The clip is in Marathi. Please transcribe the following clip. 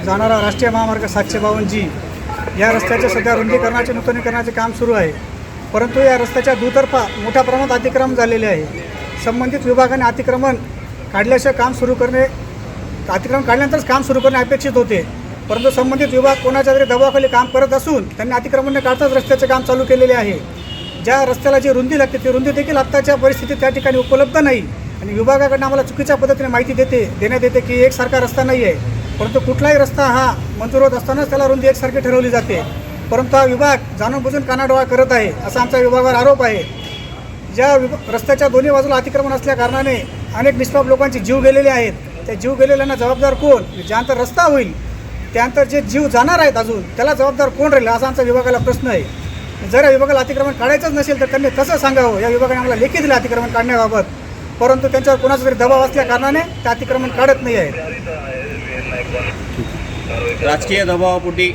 जाणारा राष्ट्रीय महामार्ग सातशे बावन्न जी. या रस्त्याचे सध्या रुंदीकरणाचे नूतनीकरणाचे काम सुरू आहे. परंतु या रस्त्याच्या दुतर्फा मोठ्या प्रमाणात अतिक्रमण झालेले आहे. संबंधित विभागाने अतिक्रमण काढल्याशिवाय काम सुरू करणे अतिक्रमण काढल्यानंतरच काम सुरू करणे अपेक्षित होते. परंतु संबंधित विभाग कोणाच्या तरी दबावाखाली काम करत असून त्यांनी अतिक्रमण न काढताच रस्त्याचे काम चालू केलेले आहे. ज्या रस्त्याला जी रुंदी लागते ती रुंदी देखील आत्ताच्या परिस्थितीत त्या ठिकाणी उपलब्ध नाही. आणि विभागाकडनं आम्हाला चुकीच्या पद्धतीने माहिती देते देण्यात येते की एकसारखा रस्ता नाही आहे परंतु कुठलाही रस्ता हा मंजूर होत असतानाच त्याला रुंदी एकसारखी ठरवली जाते. परंतु हा विभाग जाणून बुजून कानाडोळा करत आहे असा आमच्या विभागावर आरोप आहे. ज्या विभ रस्त्याच्या दोन्ही बाजूला अतिक्रमण असल्या कारणाने अनेक निष्पाप लोकांचे जीव गेलेले आहेत. त्या जीव गेलेल्यांना जबाबदार कोण? ज्यानंतर रस्ता होईल त्यानंतर जे जीव जाणार आहेत अजून त्याला जबाबदार कोण राहील असा आमचा विभागाला प्रश्न आहे. जर या विभागाला अतिक्रमण काढायचंच नसेल तर त्यांनी कसं सांगावं. या विभागाने आम्हाला लेखी दिलं अतिक्रमण काढण्याबाबत. परंतु त्यांच्यावर कोणाचा तरी दबाव असल्या कारणाने ते अतिक्रमण काढत नाही आहेत. राजकीय दबावापोटी